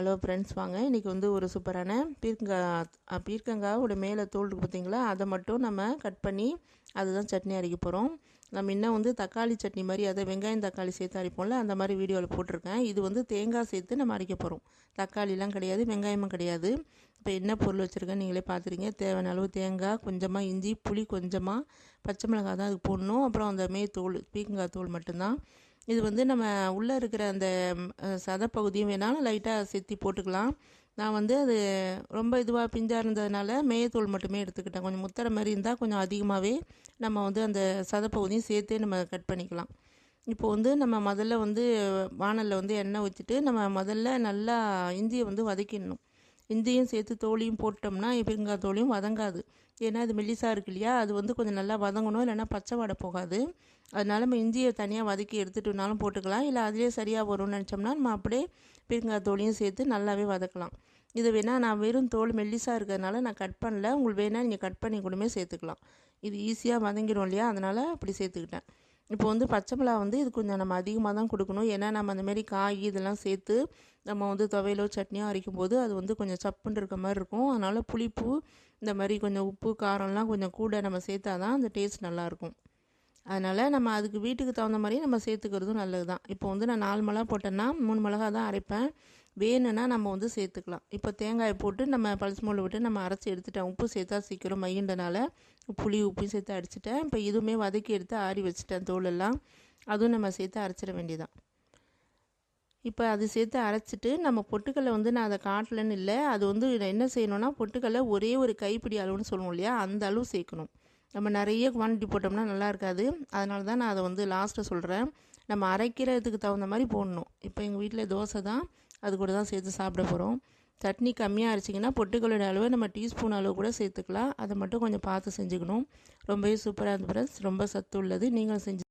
Hello friends வாங்க. இன்றைக்கி வந்து ஒரு சூப்பரான பீர்க்கங்காய் பீர்க்கங்காயோட மேலே தோல் இருக்குது பார்த்தீங்களா அதை மட்டும் நம்ம கட் பண்ணி அதுதான் சட்னி அரைக்க போகிறோம் நம்ம இன்னும் வந்து தக்காளி சட்னி மாதிரி அதை வெங்காயம் தக்காளி சேர்த்து அரைப்போம்ல அந்த மாதிரி வீடியோவில் போட்டிருக்கேன். இது வந்து தேங்காய் சேர்த்து நம்ம அரைக்க போகிறோம் தக்காளிலாம் கிடையாது வெங்காயமும் கிடையாது. இப்போ என்ன பொருள் வச்சுருக்கேன் நீங்களே பார்த்துருங்க தேவையான அளவு தேங்காய் கொஞ்சமாக இஞ்சி புளி கொஞ்சமாக பச்சை மிளகாய் தான் அதுக்கு போடணும். அப்புறம் அந்த மே தோல் பீர்க்கங்காய் தோல் மட்டும்தான். இது வந்து நம்ம உள்ளே இருக்கிற அந்த சதப்பகுதியும் வேணாலும் லைட்டாக செத்தி போட்டுக்கலாம். நான் வந்து அது ரொம்ப இதுவாக பிஞ்சாக இருந்ததுனால மேயத்தூள் மட்டுமே எடுத்துக்கிட்டேன். கொஞ்சம் முத்தரை மாதிரி இருந்தால் கொஞ்சம் அதிகமாகவே நம்ம வந்து அந்த சதப்பகுதியும் சேர்த்தே நம்ம கட் பண்ணிக்கலாம். இப்போ வந்து நம்ம முதல்ல வந்து வானலில் வந்து எண்ணெய் ஊற்றிட்டு நம்ம முதல்ல நல்லா இஞ்சியை வந்து வதக்கிடணும். இஞ்சியும் சேர்த்து தோலியும் போட்டோம்னா பெருங்காய் தோலியும் வதங்காது. ஏன்னா அது மெல்லிசாக இருக்கு இல்லையா? அது வந்து கொஞ்சம் நல்லா வதங்கணும். இல்லைன்னா பச்சை வாடை போகாது. அதனால நம்ம இஞ்சியை தனியாக வதக்கி எடுத்துகிட்டுனாலும் போட்டுக்கலாம். இல்லை அதிலே சரியாக வரும்னு நினச்சோம்னா நம்ம அப்படியே பெருங்காய் தோலியும் சேர்த்து நல்லாவே வதக்கலாம். இது வேணால் நான் வெறும் தோல் மெல்லிசாக இருக்கிறதுனால நான் கட் பண்ணல. உங்களுக்கு வேணால் நீங்கள் கட் பண்ணி கூடமே சேர்த்துக்கலாம். இது ஈஸியாக வதங்கிடும் இல்லையா? அதனால் அப்படி சேர்த்துக்கிட்டேன். இப்போ வந்து பச்சை மிளகா வந்து இது கொஞ்சம் நம்ம அதிகமாக தான் கொடுக்கணும். ஏன்னா நம்ம அந்தமாரி காய் இதெல்லாம் சேர்த்து நம்ம வந்து துவையிலோ சட்னியோ அரைக்கும் போது அது வந்து கொஞ்சம் சப்புன்னு இருக்க மாதிரி இருக்கும். அதனால் புளிப்பு இந்த மாதிரி கொஞ்சம் உப்பு காரம்லாம் கொஞ்சம் கூட நம்ம சேர்த்தா தான் அந்த டேஸ்ட் நல்லாயிருக்கும் அதனால் நம்ம அதுக்கு வீட்டுக்கு தகுந்த மாதிரி நம்ம சேர்த்துக்கிறதும் நல்லது தான் இப்போ வந்து நான் நாலு மிளகா போட்டேன்னா மூணு மிளகா தான் அரைப்பேன். வேணும்னா நம்ம வந்து சேர்த்துக்கலாம். இப்போ தேங்காயை போட்டு நம்ம பல்ஸ் மோளில் விட்டு நம்ம அரைச்சி எடுத்துட்டேன். உப்பு சேர்த்தா சீக்கிரம் மையண்டனால புளி உப்பு சேர்த்து அடிச்சிட்டேன். இப்போ இதுவுமே வதக்கி எடுத்து ஆறி வச்சுட்டேன் தோலெல்லாம் அதுவும் நம்ம சேர்த்து அரைச்சிட வேண்டியதான் இப்போ அது சேர்த்து அரைச்சிட்டு நம்ம பொட்டுக்கல்லை வந்து நான் அதை காட்டலன்னு இல்லை. அது வந்து என்ன செய்யணும்னா பொட்டுக்கல்லை ஒரே ஒரு கைப்பிடி அளவுன்னு சொல்லுவோம் இல்லையா? அந்த அளவு சேர்க்கணும். நம்ம நிறைய குவான்டிட்டி போட்டோம்னா நல்லா இருக்காது. அதனால தான் நான் அதை வந்து லாஸ்ட்டில் சொல்கிறேன் நம்ம அரைக்கிறதுக்கு தகுந்த மாதிரி போடணும். இப்போ எங்கள் வீட்டில் தோசை தான் அது கூட தான் சேர்த்து சாப்பிட போகிறோம் சட்னி கம்மியாக அரைச்சிங்கன்னா பொட்டுக்கல்லோட அளவு நம்ம டீஸ்பூன் அளவு கூட சேர்த்துக்கலாம். அதை மட்டும் கொஞ்சம் பார்த்து செஞ்சுக்கணும். ரொம்பவே சூப்பராக இருந்து ரொம்ப சத்து உள்ளது. நீங்களும் செஞ்சு